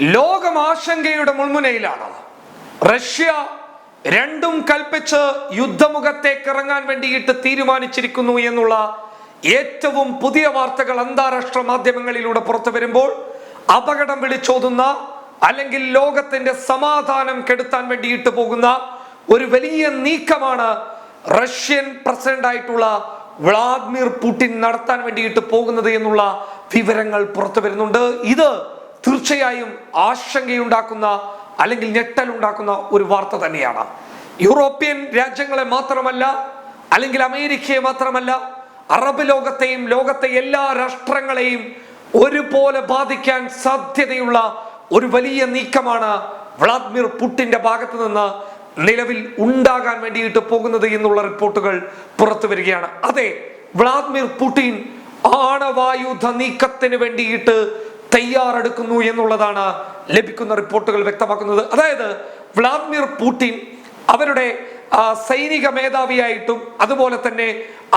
ലോകം ആശങ്കയുടെ മുൾമുനയിലാണ്. റഷ്യ രണ്ടും കൽപ്പിച്ച് യുദ്ധമുഖത്തേക്ക് ഇറങ്ങാൻ വേണ്ടിയിട്ട് തീരുമാനിച്ചിരിക്കുന്നു എന്നുള്ള ഏറ്റവും പുതിയ വാർത്തകൾ അന്താരാഷ്ട്ര മാധ്യമങ്ങളിലൂടെ പുറത്തു വരുമ്പോൾ അപകടം വിളിച്ചോതുന്ന അല്ലെങ്കിൽ ലോകത്തിന്റെ സമാധാനം കെടുത്താൻ വേണ്ടിയിട്ട് പോകുന്ന ഒരു വലിയ നീക്കമാണ് റഷ്യൻ പ്രസിഡന്റ് ആയിട്ടുള്ള വ്ളാദിമിർ പുടിൻ നടത്താൻ വേണ്ടിയിട്ട് പോകുന്നത് എന്നുള്ള വിവരങ്ങൾ പുറത്തു വരുന്നുണ്ട്. ഇത് തീർച്ചയായും ആശങ്കയുണ്ടാക്കുന്ന അല്ലെങ്കിൽ ഞെട്ടലുണ്ടാക്കുന്ന ഒരു വാർത്ത തന്നെയാണ്. യൂറോപ്യൻ രാജ്യങ്ങളെ മാത്രമല്ല അല്ലെങ്കിൽ അമേരിക്കയെ മാത്രമല്ല അറബ് ലോകത്തെയും ലോകത്തെ എല്ലാ രാഷ്ട്രങ്ങളെയും ഒരുപോലെ ബാധിക്കാൻ സാധ്യതയുള്ള ഒരു വലിയ നീക്കമാണ് വ്ളാദിമിർ പുട്ടിന്റെ ഭാഗത്ത് നിന്ന് നിലവിൽ ഉണ്ടാകാൻ വേണ്ടിയിട്ട് പോകുന്നത് എന്നുള്ള റിപ്പോർട്ടുകൾ പുറത്തു വരികയാണ്. അതെ വ്ളാദിമിർ പുടിൻ ആണവായുധ നീക്കത്തിന് വേണ്ടിയിട്ട് തയ്യാറെടുക്കുന്നു എന്നുള്ളതാണ് ലഭിക്കുന്ന റിപ്പോർട്ടുകൾ വ്യക്തമാക്കുന്നത്. അതായത് വ്ളാദിമിർ പുടിൻ അവരുടെ സൈനിക മേധാവിയായിട്ടും അതുപോലെ തന്നെ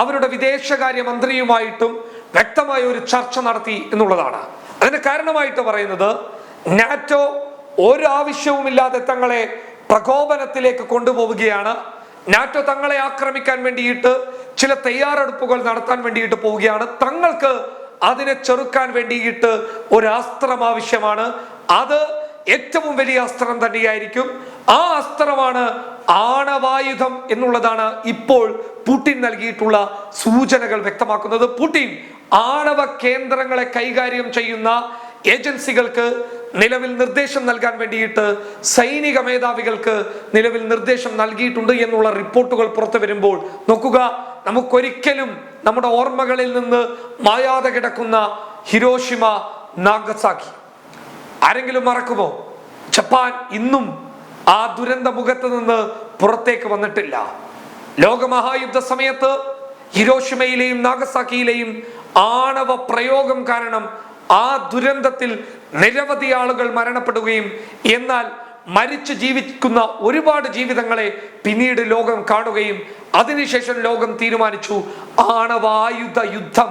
അവരുടെ വിദേശകാര്യ മന്ത്രിയുമായിട്ടും വ്യക്തമായ ഒരു ചർച്ച നടത്തി എന്നുള്ളതാണ്. അതിന് കാരണമായിട്ട് പറയുന്നത് നാറ്റോ ഒരു ആവശ്യവുമില്ലാതെ തങ്ങളെ പ്രകോപനത്തിലേക്ക് കൊണ്ടുപോവുകയാണ്. നാറ്റോ തങ്ങളെ ആക്രമിക്കാൻ വേണ്ടിയിട്ട് ചില തയ്യാറെടുപ്പുകൾ നടത്താൻ വേണ്ടിയിട്ട് പോവുകയാണ്. തങ്ങൾക്ക് അതിനെ ചെറുക്കാൻ വേണ്ടിയിട്ട് ഒരു അസ്ത്രം ആവശ്യമാണ്. അത് ഏറ്റവും വലിയ അസ്ത്രം തന്നെയായിരിക്കും. ആ അസ്ത്രമാണ് ആണവായുധം എന്നുള്ളതാണ് ഇപ്പോൾ പുടിൻ നൽകിയിട്ടുള്ള സൂചനകൾ വ്യക്തമാക്കുന്നത്. പുടിൻ ആണവ കേന്ദ്രങ്ങളെ കൈകാര്യം ചെയ്യുന്ന ഏജൻസികൾക്ക് നിലവിൽ നിർദ്ദേശം നൽകാൻ വേണ്ടിയിട്ട് സൈനിക മേധാവികൾക്ക് നിലവിൽ നിർദ്ദേശം നൽകിയിട്ടുണ്ട് എന്നുള്ള റിപ്പോർട്ടുകൾ പുറത്തു വരുമ്പോൾ നോക്കുക. നമുക്കൊരിക്കലും നമ്മുടെ ഓർമ്മകളിൽ നിന്ന് മായാതെ കിടക്കുന്ന ഹിരോഷിമ നാഗസാക്കി. ആരെങ്കിലും മറക്കുമോ? ജപ്പാൻ ഇന്നും ആ ദുരന്ത മുഖത്ത് നിന്ന് പുറത്തേക്ക് വന്നിട്ടില്ല. ലോകമഹായുദ്ധ സമയത്ത് ഹിരോഷിമയിലെയും നാഗസാക്കിയിലെയും ആണവ പ്രയോഗം കാരണം ആ ദുരന്തത്തിൽ നിരവധി ആളുകൾ മരണപ്പെടുകയും എന്നാൽ മരിച്ചു ജീവിക്കുന്ന ഒരുപാട് ജീവിതങ്ങളെ പിന്നീട് ലോകം കാണുകയും അതിനുശേഷം ലോകം തീരുമാനിച്ചു ആണവായുധ യുദ്ധം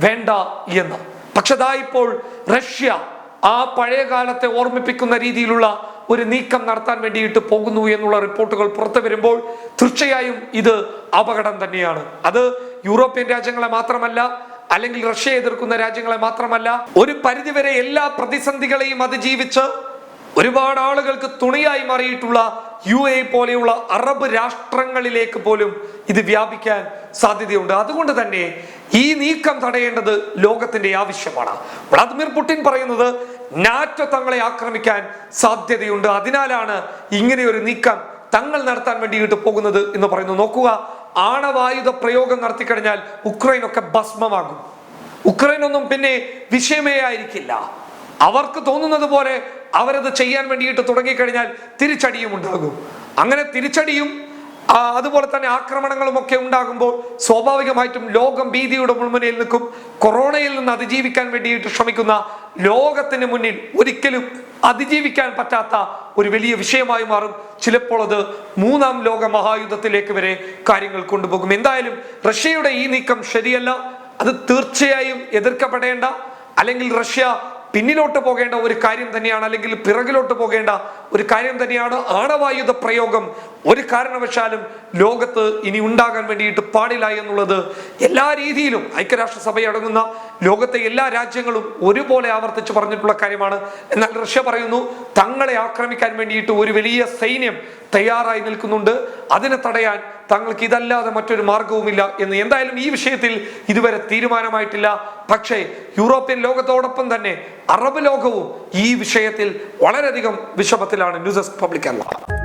വേണ്ട എന്ന്. പക്ഷെ ഇപ്പോൾ റഷ്യ ആ പഴയ കാലത്തെ ഓർമ്മിപ്പിക്കുന്ന രീതിയിലുള്ള ഒരു നീക്കം നടത്താൻ വേണ്ടിയിട്ട് പോകുന്നു എന്നുള്ള റിപ്പോർട്ടുകൾ പുറത്തു വരുമ്പോൾ തീർച്ചയായും ഇത് അപകടം തന്നെയാണ്. അത് യൂറോപ്യൻ രാജ്യങ്ങളെ മാത്രമല്ല അല്ലെങ്കിൽ റഷ്യ എതിർക്കുന്ന രാജ്യങ്ങളെ മാത്രമല്ല ഒരു പരിധിവരെ എല്ലാ പ്രതിസന്ധികളെയും അതിജീവിച്ച് ഒരുപാട് ആളുകൾക്ക് തുണിയായി മാറിയിട്ടുള്ള യു എ പോലെയുള്ള അറബ് രാഷ്ട്രങ്ങളിലേക്ക് പോലും ഇത് വ്യാപിക്കാൻ സാധ്യതയുണ്ട്. അതുകൊണ്ട് തന്നെ ഈ നീക്കം തടയേണ്ടത് ലോകത്തിന്റെ ആവശ്യമാണ്. വ്ളാദിമിർ പുടിൻ പറയുന്നത് നാറ്റോ തങ്ങളെ ആക്രമിക്കാൻ സാധ്യതയുണ്ട്. അതിനാലാണ് ഇങ്ങനെ ഒരു നീക്കം തങ്ങൾ നടത്താൻ വേണ്ടിയിട്ട് പോകുന്നത് എന്ന് പറയുന്നു. നോക്കുക ആണവായുധ പ്രയോഗം നടത്തിക്കഴിഞ്ഞാൽ ഉക്രൈൻ ഒക്കെ ഭസ്മമാകും. ഉക്രൈൻ ഒന്നും പിന്നെ വിഷയമേ ആയിരിക്കില്ല. അവർക്ക് തോന്നുന്നത് പോലെ അവരത് ചെയ്യാൻ വേണ്ടിയിട്ട് തുടങ്ങിക്കഴിഞ്ഞാൽ തിരിച്ചടിയും ഉണ്ടാകും. അങ്ങനെ തിരിച്ചടിയും അതുപോലെ തന്നെ ആക്രമണങ്ങളും ഒക്കെ ഉണ്ടാകുമ്പോൾ സ്വാഭാവികമായിട്ടും ലോകം ഭീതിയുടെ മുൾമുനയിൽ നിൽക്കും. കൊറോണയിൽ നിന്ന് അതിജീവിക്കാൻ വേണ്ടിയിട്ട് ശ്രമിക്കുന്ന ലോകത്തിന് മുന്നിൽ ഒരിക്കലും അതിജീവിക്കാൻ പറ്റാത്ത ഒരു വലിയ വിഷയമായി മാറും. ചിലപ്പോൾ അത് മൂന്നാം ലോക മഹായുദ്ധത്തിലേക്ക് വരെ കാര്യങ്ങൾ കൊണ്ടുപോകും. എന്തായാലും റഷ്യയുടെ ഈ നീക്കം ശരിയല്ല. അത് തീർച്ചയായും എതിർക്കപ്പെടേണ്ട. അല്ലെങ്കിൽ റഷ്യ പിന്നിലോട്ട് പോകേണ്ട ഒരു കാര്യം തന്നെയാണ് അല്ലെങ്കിൽ പിറകിലോട്ട് പോകേണ്ട ഒരു കാര്യം തന്നെയാണ് ആണവായുധ പ്രയോഗം. ഒരു കാരണവശാലും ലോകത്ത് ഇനി ഉണ്ടാകാൻ വേണ്ടിയിട്ട് പാടില്ല എന്നുള്ളത് എല്ലാ രീതിയിലും ഐക്യരാഷ്ട്രസഭ അടങ്ങുന്ന ലോകത്തെ എല്ലാ രാജ്യങ്ങളും ഒരുപോലെ ആവർത്തിച്ച് പറഞ്ഞിട്ടുള്ള കാര്യമാണ്. എന്നാൽ റഷ്യ പറയുന്നു തങ്ങളെ ആക്രമിക്കാൻ വേണ്ടിയിട്ട് ഒരു വലിയ സൈന്യം തയ്യാറായി നിൽക്കുന്നുണ്ട്. അതിനെ തടയാൻ തങ്ങൾക്ക് ഇതല്ലാതെ മറ്റൊരു മാർഗവുമില്ല എന്ന് എന്തായാലും ഈ വിഷയത്തിൽ ഇതുവരെ തീരുമാനമായിട്ടില്ല. പക്ഷേ യൂറോപ്യൻ ലോകത്തോടൊപ്പം തന്നെ അറബ് ലോകവും ഈ വിഷയത്തിൽ വളരെയധികം വിഷമത്തിലാണ് ന്യൂസ് ഡെസ്ക് പബ്ലിക് അല്ല